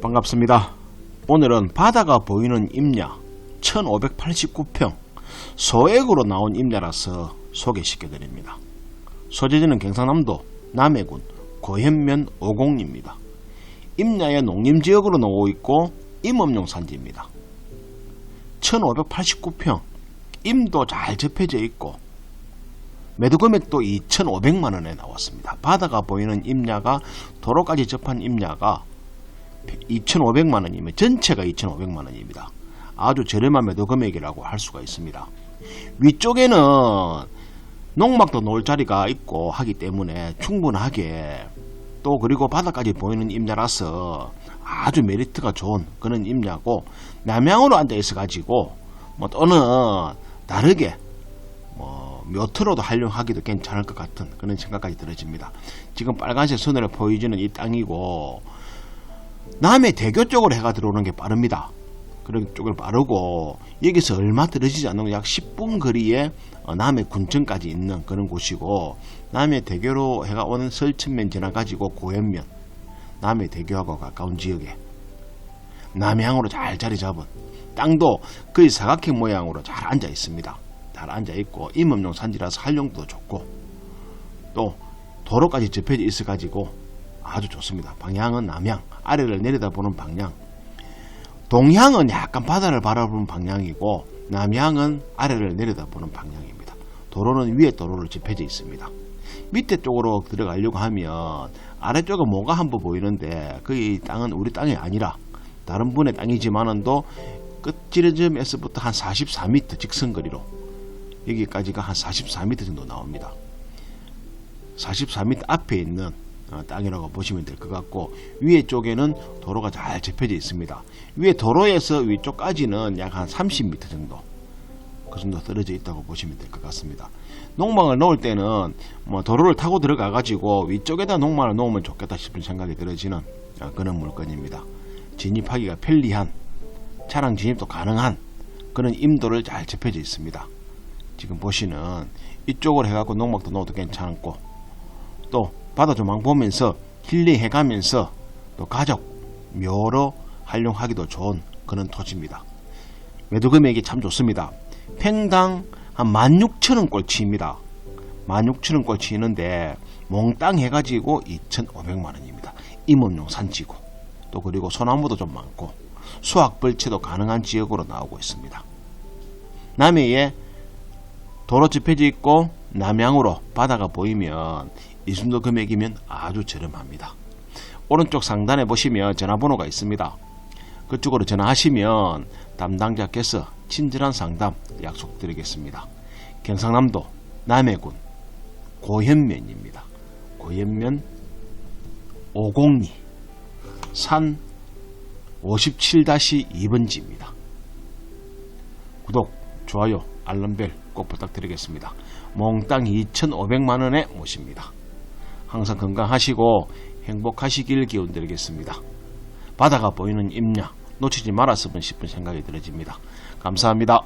반갑습니다. 오늘은 바다가 보이는 임야 1589평 소액으로 나온 임야라서 소개시켜 드립니다. 소재지는 경상남도 남해군 고현면 오공리입니다. 임야의 농림지역으로 나오고 있고 임업용 산지입니다. 1589평 임도 잘 접혀져 있고 매도 금액도 2,500만 원에 나왔습니다. 바다가 보이는 임야가 도로까지 접한 임야가 2,500만 원이면 전체가 2,500만 원입니다. 아주 저렴한 매도 금액이라고 할 수가 있습니다. 위쪽에는 농막도 놓을 자리가 있고 하기 때문에 충분하게 또 그리고 바다까지 보이는 임야라서 아주 메리트가 좋은 그런 임야고 남향으로 앉아 있어 가지고 뭐 또는 다르게 뭐 묘트로도 활용하기도 괜찮을 것 같은 그런 생각까지 들어집니다. 지금 빨간색 선으로 보이지는 이 땅이고 남해 대교 쪽으로 해가 들어오는 게 빠릅니다. 그런 쪽을 빠르고 여기서 얼마 떨어지지 않는 약 10분 거리에 어, 남해 군청까지 있는 그런 곳이고 남해 대교로 해가 오는 설천면 지나 가지고 고현면 남해 대교하고 가까운 지역에 남향으로 잘 자리 잡은 땅도 거의 사각형 모양으로 잘 앉아 있습니다. 잘 앉아 있고 임업용 산지라서 활용도 좋고 또 도로까지 접혀져 있어 가지고 아주 좋습니다. 방향은 남향, 아래를 내려다보는 방향. 동향은 약간 바다를 바라보는 방향이고 남향은 아래를 내려다보는 방향입니다. 도로는 위에 도로를 접혀져 있습니다. 밑에 쪽으로 들어가려고 하면 아래쪽에 뭐가 한 번 보이는데 그 땅은 우리 땅이 아니라 다른 분의 땅이지만은도 끝지점에서부터 한 44m 직선 거리로 여기까지가 한 44m 정도 나옵니다. 44m 앞에 있는 어, 땅이라고 보시면 될 것 같고 위에 쪽에는 도로가 잘 접혀져 있습니다. 위에 도로에서 위쪽까지는 약 한 30m 정도 그 정도 떨어져 있다고 보시면 될 것 같습니다. 농막을 놓을 때는 뭐 도로를 타고 들어가 가지고 위쪽에다 농막을 놓으면 좋겠다 싶은 생각이 들어지는 어, 그런 물건입니다. 진입하기가 편리한 차량 진입도 가능한 그런 임도를 잘 접혀져 있습니다. 지금 보시는 이쪽으로 해갖고 농막도 놓아도 괜찮고 또 바다 조망 보면서 힐링해 가면서 또 가족 묘로 활용하기도 좋은 그런 토지입니다. 매도 금액이 참 좋습니다. 평당 한 16,000원 꼴치입니다. 16,000원 꼴치는데 몽땅 해가지고 2,500만 원입니다. 임업용 산지고 또 그리고 소나무도 좀 많고 수확 벌채도 가능한 지역으로 나오고 있습니다. 남해에 도로 접혀져 있고 남향으로 바다가 보이면 이 정도 금액이면 아주 저렴합니다. 오른쪽 상단에 보시면 전화번호가 있습니다. 그쪽으로 전화하시면 담당자께서 친절한 상담 약속드리겠습니다. 경상남도 남해군 고현면입니다. 고현면 502 산 57-2번지입니다. 구독, 좋아요, 알람벨 꼭 부탁드리겠습니다. 몽땅 2,500만 원에 모십니다. 항상 건강하시고 행복하시길 기원드리겠습니다. 바다가 보이는 임야 놓치지 말았으면 싶은 생각이 들어집니다. 감사합니다.